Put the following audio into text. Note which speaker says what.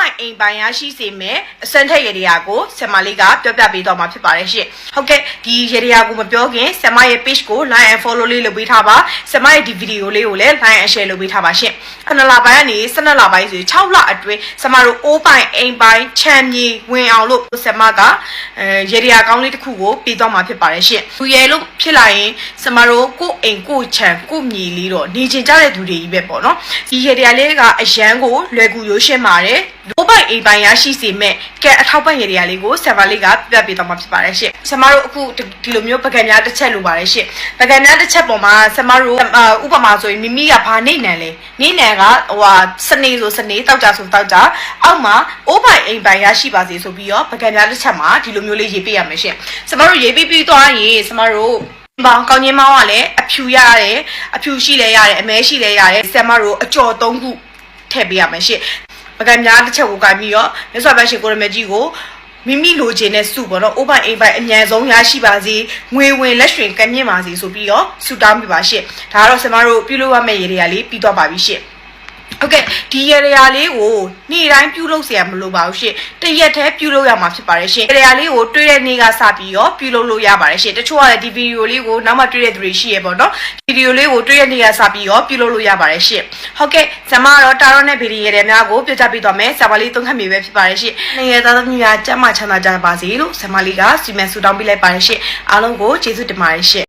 Speaker 1: အတွင်းအိုးပိုင်အိမ်ပိုင်ရရှိစေမယ်အစံထက်ရေဒီယာကိုဆင်မလေးကပြောပြပေးတော့မှာဖြစ်ပါတယ်ရှင့်ဟုတ်ကဲ့ဒီရေဒီယာကိုမပြောခင်ဆင်မရဲ့ page ကို like and follow လေးလုပ်ပေးထားပါဆင်မရဲ့ဒီ video လေးကိုလည်း like and share လုပ်ပေးထားပါရှင့်ခဏလပိုင်းကနေ12လပိုင်းဆို6လအတွင်းဆင်မတို့အိုးပိုင်အိမ်ပိုင်ချမ်းမြေဝင်အောင်လို့ဆင်မကအဲရေဒီယာကောင်းလေးတစ်ခုကိုပေးတော့မှာဖြစ်ပါတယ်ရှင့်သူရဲလို့ဖြစ်လာရင်ဆင်မတို့ကိုယ့်အိမ်ကိုယ့်ချမ်းကိုယ့်မြေလေးတော့နေချင်ကြတဲ့သူတွေကြီးပဲပေါ့နော်ဒီရေဒီယာလေးကအရန်ကိုလွယ်ကူရိုးရှင်းပါတယ်အိုးပိုင်အိမ်ပိုင်ရရှိစေမဲ့ကဲအထောက်ပံ့ရေဒီယာလေးကိုဆင်မလေးကပြပြပေးတော့မှာဖြစ်ပါတယ်ရှင့်ဆင်မတို့အခုဒီလိုမျိုးပကံများတစ်ချက်လိုပါတယ်ရှင့်ပကံများတစ်ချက်ပေါ်မှာဆင်မတို့ဥပမာဆိုရင်မိမိကဘာနေနံလဲနေနံကဟိုဟာစနေဆိုစနေတောက်ကြဆိုတောက်ကြအောက်မှာအိုးပိုင်အိမ်ပိုင်ရရှိပါစေဆိုပြီးတော့ပကံများတစ်ချက်မှာဒီလိုမျိုးလေးရေးပေးရမယ်ရှင့်ဆင်မတို့ရေးပေးပြီးသွားရင်ဆင်မတို့ပေါင်းကောင်းချင်းမောင်းကလည်းအဖြူရရတယ်အဖြူရှိလဲရတယ်အမဲရှိလဲရတယ်ဆမ်မတို့အကြော်၃ခုထည့်ပေးရမယ်ရှင့် ပကံများတစ်ချက်ကိုကင်ပြီးတော့မြတ်စွာဘုရားရှင်ကိုရမကြီးကိုမိမိလိုချင်တဲ့စုပေါ့နော်အိုးပိုင်အိမ်ပိုင်အမြန်ဆုံးရရှိပါစေငွေဝင်လက်ရွှင်ကမြင့်ပါစေဆိုပြီးတော့ဆုတောင်းပြပါရှင့်ဒါကတော့ဆင်မတို့ပြုလုပ်ရမယ့်ရေတွေကလေးပြီးတော့ပါပြီရှင့် ဟုတ်ကဲ့ဒီရေရာလေးကိုနေ့တိုင်းပြုလုပ်เสียမလို့ပါဘူးရှင်တရက်တည်းပြုလုပ်ရမှာဖြစ်ပါတယ်ရှင်ရေရာလေးကိုတွေးတဲ့နေ့ကစပြီးတော့ပြုလုပ်လို့ရပါတယ်ရှင်တချို့ကလည်းဒီဗီဒီယိုလေးကိုနောက်မှတွေးတဲ့သူတွေရှိရပေါ့နော်ဗီဒီယိုလေးကိုတွေးတဲ့နေ့ကစပြီးတော့ပြုလုပ်လို့ရပါတယ်ရှင်ဟုတ်ကဲ့ဇမကတော့တာရောနဲ့ဗီဒီယိုတွေများကိုပြချပေးသွားမယ်ဇမလေးသုံးခတ်မြေပဲဖြစ်ပါတယ်ရှင်နေရသားသမီးများကျမ်းမာချမ်းသာကြပါစေလို့ဇမလေးကစီမံဆူတောင်းပေးလိုက်ပါတယ်ရှင်အားလုံးကိုကျေးဇူးတင်ပါတယ်ရှင်